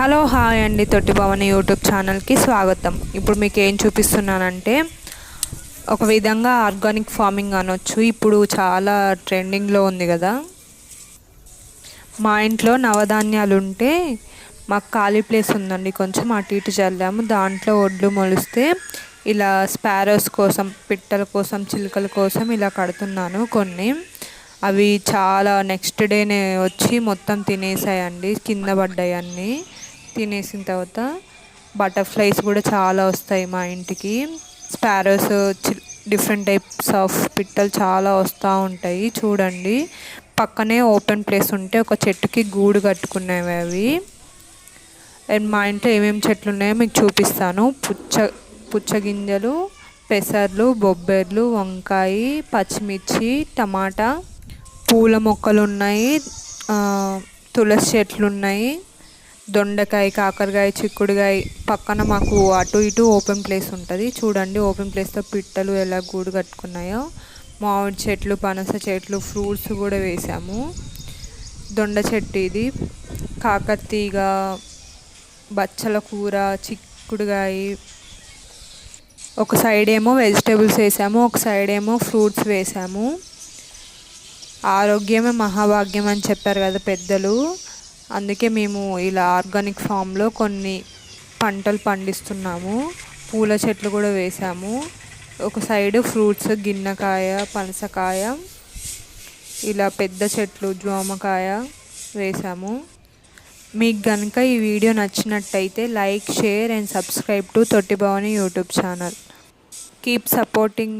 Hello hi అండి తొట్టి Bhavan YouTube ఛానల్కి స్వాగతం. ఇప్పుడు మీకు ఏం చూపిస్తున్నానంటే ఒక విధంగా ఆర్గానిక్ ఫార్మింగ్ అనొచ్చు. ఇప్పుడు చాలా ట్రెండింగ్లో ఉంది కదా. మా ఇంట్లో నవధాన్యాలు ఉంటే మాకు ఖాళీ ప్లేస్ ఉందండి. కొంచెం అటు ఇటు చల్లాము. దాంట్లో ఒడ్లు మొలిస్తే ఇలా స్పారోస్ కోసం పిట్టల కోసం చిలుకల కోసం ఇలా కడుతున్నాను కొన్ని. అవి చాలా నెక్స్ట్ డేనే వచ్చి మొత్తం తినేసాయండి. కింద పడ్డాయి అన్నీ. తినేసిన తర్వాత బటర్ఫ్లైస్ కూడా చాలా వస్తాయి మా ఇంటికి. స్పారోస్ డిఫరెంట్ టైప్స్ ఆఫ్ పిట్టలు చాలా వస్తూ ఉంటాయి. చూడండి. పక్కనే ఓపెన్ ప్లేస్ ఉంటే ఒక చెట్టుకి గూడు కట్టుకునేవి అవి. అండ్ మా ఇంట్లో ఏమేమి చెట్లు ఉన్నాయో మీకు చూపిస్తాను. పుచ్చ పుచ్చగింజలు పెసర్లు బొబ్బెర్లు వంకాయ పచ్చిమిర్చి టమాటా పూల మొక్కలు ఉన్నాయి. తులసి చెట్లు ఉన్నాయి. దొండకాయ కాకరకాయ చిక్కుడుకాయ పక్కన మాకు అటు ఇటు ఓపెన్ ప్లేస్ ఉంటుంది. చూడండి ఓపెన్ ప్లేస్తో పిట్టలు ఎలా గూడు కట్టుకున్నాయో. మామిడి చెట్లు పనస చెట్లు ఫ్రూట్స్ కూడా వేసాము. దొండ చెట్టు ఇది. కాకతీగ బచ్చల కూర చిక్కుడుకాయ. ఒక సైడ్ ఏమో వెజిటేబుల్స్ వేసాము ఒక సైడ్ ఏమో ఫ్రూట్స్ వేసాము. ఆరోగ్యమే మహాభాగ్యం అని చెప్పారు కదా పెద్దలు. అందుకే మేము ఇలా ఆర్గానిక్ ఫామ్లో కొన్ని పంటలు పండిస్తున్నాము. పూల చెట్లు కూడా వేసాము. ఒక సైడ్ ఫ్రూట్స్ గిన్నెకాయ పనసకాయ ఇలా పెద్ద చెట్లు జామకాయ వేసాము. మీకు కనుక ఈ వీడియో నచ్చినట్టయితే like share and subscribe to Thottibhavani YouTube channel. Keep supporting